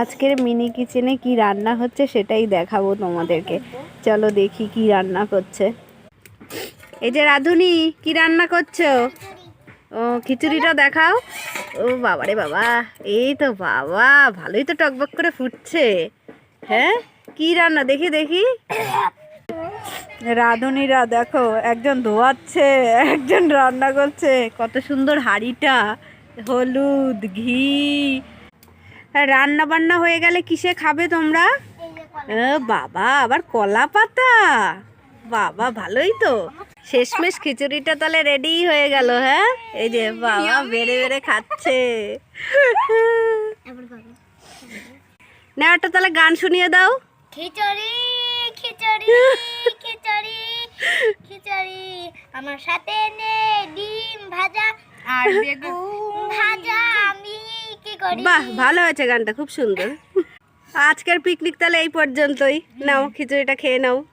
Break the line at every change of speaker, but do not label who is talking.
আজকের মিনি কিচেনে কি রান্না হচ্ছে সেটাই দেখাবো তোমাদেরকে। চলো দেখি কি রান্না করছে। এই যে রাধুনি, কি রান্না করছ? ও খিচুড়িটা দেখাও। ও বাবারে বাবা, এই তো বাবা, ভালোই তো টকবক করে ফুটছে। হ্যাঁ? কি রান্না? দেখি দেখি। রাঁধুনিরা দেখো, একজন ধোয়াচ্ছে, একজন রান্না করছে। কত সুন্দর হাঁড়িটা। হলুদ, ঘি রান্না বান্না হয়ে গেলে কিসে খাবে তোমরা? বাবা আবার কলা পাতা। বাবা ভালোই তো। শেষমেশ খিচুড়িটা তাহলে রেডি হয়ে গেল হ্যাঁ? এই যে বাবা বেড়ে বেড়ে খাচ্ছে। না একটা তাহলে গান শুনিয়ে দাও।
খিচুড়ি খিচুড়ি খিচুড়ি খিচুড়ি। আমার সাথে নে ডিম ভাজা আর বেগুন ভাজা।
বাহ, ভালো হয়েছে গানটা, খুব সুন্দর। আজকের পিকনিক তাহলে এই পর্যন্তই। নাও, খিচুড়িটা খেয়ে নাও।